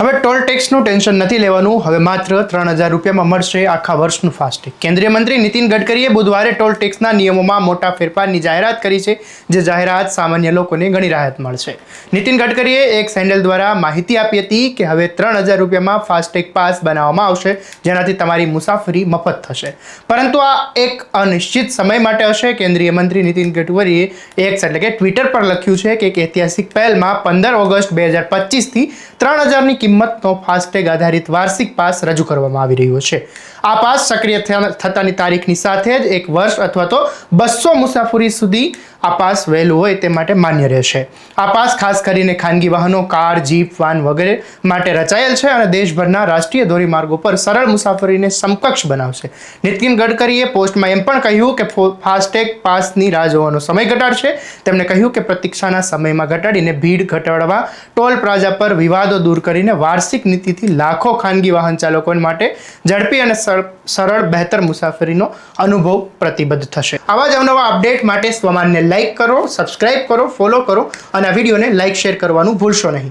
હવે toll ટેક્સનું tension નથી લેવાનું. હવે માત્ર ત્રણ હજાર રૂપિયામાં મળશે આખા વર્ષનું ફાસ્ટેગ કેન્દ્રીય મંત્રી નીતિન ગડકરીએ બુધવારે ટોલ ટેક્સના નિયમોમાં મોટા ફેરફારની જાહેરાત કરી છે, જે જાહેરાત સામાન્ય લોકોને ઘણી રાહત મળશે. નીતિન ગડકરીએ એક સેન્ડલ દ્વારા માહિતી આપી હતી કે હવે ત્રણ હજાર રૂપિયામાં ફાસ્ટેગ પાસ બનાવવામાં આવશે, જેનાથી તમારી મુસાફરી મફત થશે. પરંતુ આ એક અનિશ્ચિત સમય માટે હશે. કેન્દ્રીય મંત્રી નીતિન ગડકરીએ એક્સ એટલે કે ટ્વિટર પર લખ્યું છે કે એક ઐતિહાસિક પહેલમાં પંદર ઓગસ્ટ બે હજાર પચીસથી ત્રણ હજારની કિંમતનો ફાસ્ટેગ આધારિત વાર્ષિક પાસ રજૂ કરવામાં આવી રહ્યો છે. આ પાસ સક્રિય થતાની તારીખની સાથે જ એક વર્ષ અથવા તો બસો મુસાફરી સુધી આ પાસ વહેલું હોય તે માટે માન્ય રહેશે. આ પાસ ખાસ કરીને ખાનગી વાહનો, કાર, જીપ, વાન વગેરે માટે રચાયેલ છે અને દેશભરના રાષ્ટ્રીય ધોરીમાર્ગો પર સરળ મુસાફરીને સમકક્ષ બનાવશે. નીતિન ગડકરીએ પોસ્ટમાં એમ પણ કહ્યું કે ફાસ્ટેગ પાસની રાહ જોવાનો સમય ઘટાડશે. તેમણે કહ્યું કે પ્રતીક્ષાના સમયમાં ઘટાડીને ભીડ ઘટાડવા, ટોલ પ્લાઝા પર વિવાદો દૂર કરીને વાર્ષિક નીતિથી લાખો ખાનગી વાહન ચાલકો માટે ઝડપી અને સર- સરળ, બહેતર મુસાફરીનો અનુભવ પ્રતિબદ્ધ થશે. આવા જ અવનવા અપડેટ માટે સ્વમાનને લાઇક કરો, સબસ્ક્રાઇબ કરો, ફોલો કરો અને આ વિડીયોને લાઇક શેર કરવાનું ભૂલશો નહીં.